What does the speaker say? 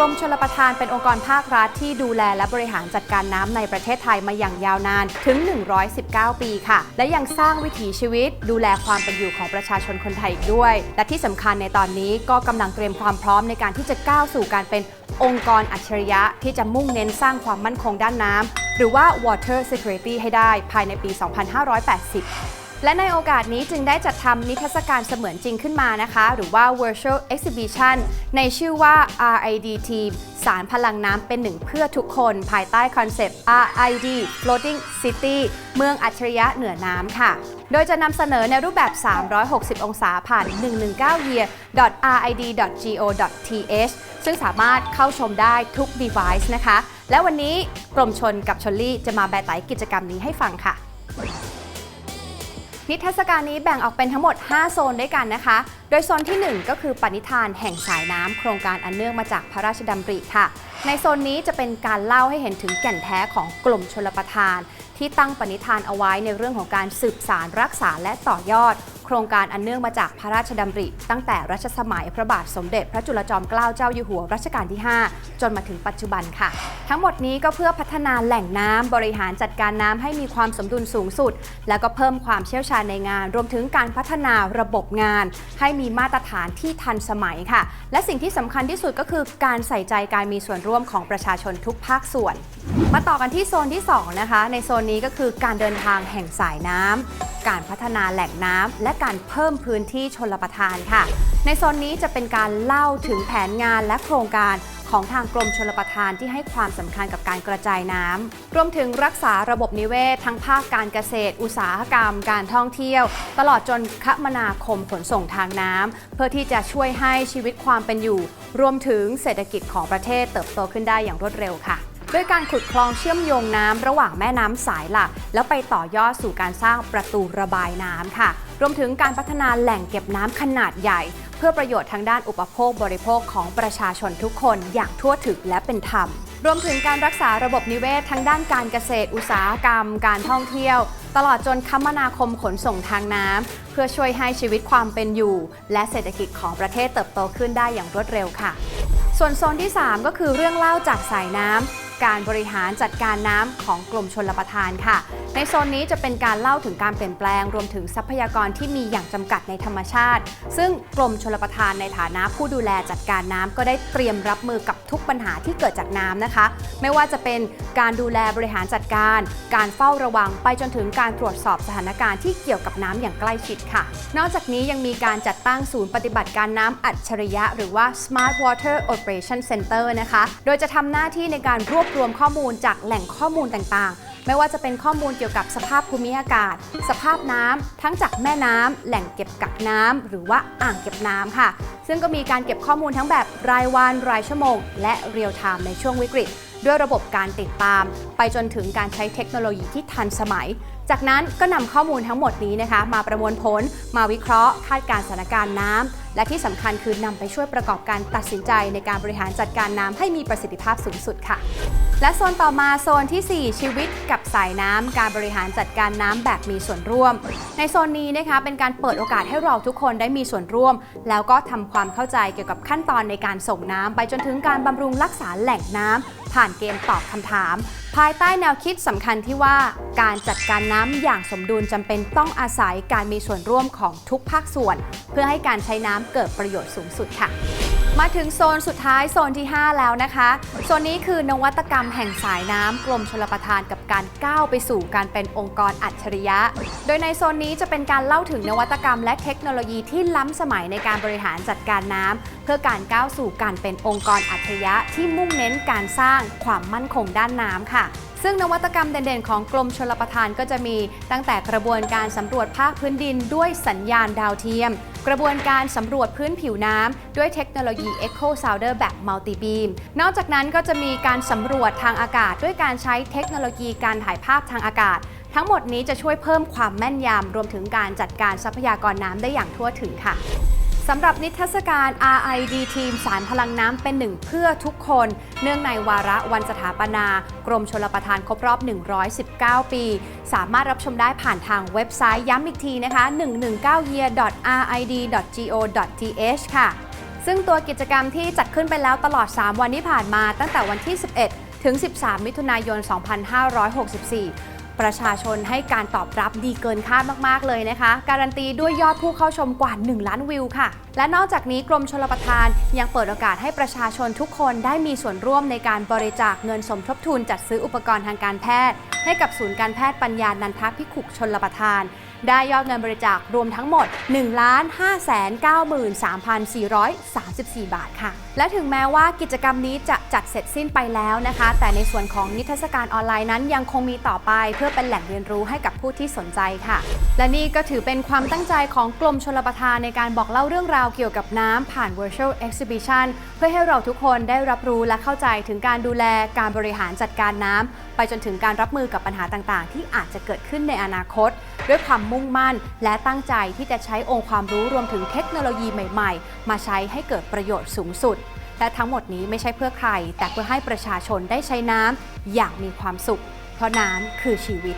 รมชลประทานเป็นองค์กรภาครัฐที่ดูแลและบริหารจัดการน้ำในประเทศไทยมาอย่างยาวนานถึง 119 ปีค่ะ และยังสร้างวิถีชีวิต ดูแลความเป็นอยู่ของประชาชนคนไทยอีกด้วย และที่สำคัญในตอนนี้ก็กำลังเตรียมความพร้อมในการที่จะก้าวสู่การเป็นองค์กรอัจฉริยะที่จะมุ่งเน้นสร้างความมั่นคงด้านน้ำหรือว่า water security ให้ได้ภายในปี 2580 และในโอกาสนี้จึงได้จัดทำนิทรรศการเสมือนจริงขึ้นมานะคะ หรือว่า virtual exhibition ในชื่อว่า RID Team สารพลังน้ำเป็นหนึ่งเพื่อทุกคนภายใต้คอนเซปต์ RID Floating City เมืองอัจฉริยะเหนือน้ำค่ะ โดยจะนำเสนอในรูปแบบ 360 องศาผ่าน 119year.rid.go.th ซึ่งสามารถเข้าชมได้ทุก device นะคะ และวันนี้กรมชนกับชลลี่จะมาแบไตกิจกรรมนี้ให้ฟังค่ะ นิทรรศการนี้แบ่งออกเป็นทั้งหมด 5 โซนด้วยกันนะคะ โดยโซนที่ 1 ก็คือปณิธานแห่งสายน้ำโครงการอันเนื่องมาจากพระราชดำริค่ะ ในโซนนี้จะเป็นการเล่าให้เห็นถึงแก่นแท้ของกลุ่มชลประทาน ที่ตั้งปณิธานเอาไว้ในเรื่องของการสืบสารรักษาและต่อยอด ครงการอันเนื่องมาจากพระราชดำริ ตั้งแต่รัชสมัยพระบาทสมเด็จ พระจุลจอมเกล้าเจ้าอยู่หัวรัชกาลที่ 5 จนมาถึงปัจจุบันค่ะ ทั้งหมดนี้ก็เพื่อพัฒนาแหล่งน้ำบริหารจัดการน้ำให้มีความสมดุลสูงสุด แล้วก็เพิ่มความเชี่ยวชาญในงาน รวมถึงการพัฒนาระบบงาน ให้มีมาตรฐานที่ทันสมัยค่ะ และสิ่งที่สำคัญที่สุดก็คือการใส่ใจการมีส่วนร่วมของประชาชนทุกภาคส่วน มาต่อกันที่โซนที่ 2 นะคะ ในโซนนี้ก็คือการเดินทางแห่งสายน้ำการพัฒนาแหล่งน้ำและการเพิ่มพื้นที่ชลประทานค่ะ ในโซนนี้จะเป็นการเล่าถึงแผนงานและโครงการของทางกรมชลประทานที่ให้ความสำคัญกับการกระจายน้ำรวมถึงรักษาระบบนิเวศ ทั้งภาคการเกษตร อุตสาหกรรม การท่องเที่ยว ตลอดจนคมนาคมขนส่งทางน้ำเพื่อที่จะช่วยให้ชีวิตความเป็นอยู่ รวมถึงเศรษฐกิจของประเทศเติบโตขึ้นได้อย่างรวดเร็วค่ะ ด้วยการขุดคลองเชื่อมโยงน้ำระหว่างแม่น้ำสายหลัก แล้วไปต่อยอดสู่การสร้างประตูระบายน้ำค่ะ รวมถึงการพัฒนาแหล่งเก็บน้ำขนาดใหญ่ เพื่อประโยชน์ทางด้านอุปโภคบริโภคของประชาชนทุกคนอย่างทั่วถึงและเป็นธรรม รวมถึงการรักษาระบบนิเวศทั้งด้านการเกษตรอุตสาหกรรม การท่องเที่ยว ตลอดจนคมนาคมขนส่งทางน้ำเพื่อช่วยให้ชีวิตความเป็นอยู่ และเศรษฐกิจของประเทศเติบโตขึ้นได้อย่างรวดเร็วค่ะ ส่วนโซนที่ 3 ก็คือเรื่องเล่าจากสายน้ำ การบริหารจัดการน้ำของกรมชลประทานค่ะ ในโซนนี้จะเป็นการเล่าถึงการเปลี่ยนแปลงรวมถึงทรัพยากรที่มีอย่างจำกัดในธรรมชาติ ซึ่งกรมชลประทานในฐานะผู้ดูแลจัดการน้ำก็ได้เตรียมรับมือกับทุกปัญหาที่เกิดจากน้ำนะคะ ไม่ว่าจะเป็นการดูแลบริหารจัดการ การเฝ้าระวังไปจนถึงการตรวจสอบสถานการณ์ที่เกี่ยวกับน้ำอย่างใกล้ชิดค่ะ นอกจากนี้ยังมีการจัดตั้งศูนย์ปฏิบัติการน้ำอัจฉริยะ หรือว่า Smart Water Operation Center นะคะ โดยจะทำหน้าที่ในการรวบรวมข้อมูลจากแหล่งข้อมูลต่างๆ ไม่ว่าจะเป็นข้อมูลเกี่ยวกับสภาพภูมิอากาศ สภาพน้ำทั้งจากแม่น้ำแหล่งเก็บกักน้ำหรือว่าอ่างเก็บน้ำค่ะ ซึ่งก็มีการเก็บข้อมูลทั้งแบบรายวัน รายชั่วโมง และเรียลไทม์ในช่วงวิกฤตด้วยระบบการติดตาม ไปจนถึงการใช้เทคโนโลยีที่ทันสมัยจากนั้นก็นำข้อมูลทั้งหมดนี้นะคะ มาประมวลผล มาวิเคราะห์ คาดการณ์สถานการณ์น้ำและที่สำคัญคือนำไปช่วยประกอบการตัดสินใจในการบริหารจัดการน้ำให้มีประสิทธิภาพสูงสุดค่ะ และโซนต่อมาโซนทีสี่4 ชีวิตกับสายน้ำการบริหารจัดการน้ำแบบมีส่วนร่วม ในโซนนี้นะคะเป็นการเปิดโอกาสให้เราทุกคนได้มีส่วนร่วม แล้วก็ทำความเข้าใจเกี่ยวกับขั้นตอนในการส่งน้ำไปจนถึงการบำรุงรักษาแหล่งน้ำผ่านเกมตอบคำถาม ภายใต้แนวคิดสำคัญที่ว่าการจัดการน้ำอย่างสมดุลจำเป็นต้องอาศัยการมีส่วนร่วมของทุกภาคส่วน เพื่อให้การใช้น้ำเกิดประโยชน์สูงสุดค่ะ มาถึงโซนสุดท้ายโซนที่ 5 แล้วนะคะ โซนนี้คือนวัตกรรมแห่งสายน้ำกรมชลประทานกับการก้าวไปสู่การเป็นองค์กรอัจฉริยะ โดยในโซนนี้จะเป็นการเล่าถึงนวัตกรรมและเทคโนโลยีที่ล้ำสมัยในการบริหารจัดการน้ำเพื่อการก้าวสู่การเป็นองค์กรอัจฉริยะที่มุ่งเน้นการสร้างความมั่นคงด้านน้ำค่ะซึ่งนวัตกรรมเด่นๆ ของกรมชลประทานก็จะมีตั้งแต่กระบวนการสำรวจภาคพื้นดินด้วยสัญญาณดาวเทียม กระบวนการสำรวจพื้นผิวน้ำด้วยเทคโนโลยี Echo Sounder แบบ Multi Beam นอกจากนั้นก็จะมีการสำรวจทางอากาศ ด้วยการใช้เทคโนโลยีการถ่ายภาพทางอากาศ ทั้งหมดนี้จะช่วยเพิ่มความแม่นยำรวมถึงการจัดการทรัพยากรน้ำได้อย่างทั่วถึงค่ะ สำหรับนิทรรศการ RID ทีมสารพลังน้ำเป็นหนึ่งเพื่อทุกคน เนื่องในวาระวันสถาปนา กรมชลประทานครบรอบ 119 ปี สามารถรับชมได้ผ่านทางเว็บไซต์ย้ำอีกทีนะคะ 119year.rid.go.th ค่ะ ซึ่งตัวกิจกรรมที่จัดขึ้นไปแล้วตลอด 3 วันที่ผ่านมาตั้งแต่วันที่ 11 ถึง 13 มิถุนายน 2564 ประชาชนให้การตอบรับดีเกินคาดมากๆเลยนะคะ การันตีด้วยยอดผู้เข้าชมกว่า 1 ล้านวิวค่ะ และนอกจากนี้กรมชลประทานยังเปิดโอกาสให้ประชาชนทุกคนได้มีส่วนร่วมในการบริจาคเงินสมทบทุนจัดซื้ออุปกรณ์ทางการแพทย์ ให้กับศูนย์การแพทย์ปัญญานันทพิขุกชนลประทาน ได้ยอดเงินบริจาครวมทั้งหมด 1 5 9 3 4 3 4 บาทค่ะ และถึงแม้ว่ากิจกรรมนี้จะ จัดเสร็จสิ้นไปแล้วนะคะ แต่ในส่วนของนิทรรศการออนไลน์นั้นยังคงมีต่อไปเพื่อเป็นแหล่งเรียนรู้ให้กับผู้ที่สนใจค่ะ และนี่ก็ถือเป็นความตั้งใจของกรมชลประทานในการบอกเล่าเรื่องราวเกี่ยวกับน้ำผ่าน virtual exhibition เพื่อให้เราทุกคนได้รับรู้และเข้าใจถึงการดูแลการบริหารจัดการน้ำไปจนถึงการรับมือกับปัญหาต่างๆ ที่อาจจะเกิดขึ้นในอนาคต ด้วยความมุ่งมั่น และตั้งใจที่จะใช้องค์ความรู้รวมถึงเทคโนโลยีใหม่ ๆ มาใช้ให้เกิดประโยชน์สูงสุด และทั้งหมดนี้ไม่ใช่เพื่อใคร แต่เพื่อให้ประชาชนได้ใช้น้ำอย่างมีความสุข เพราะน้ำคือชีวิต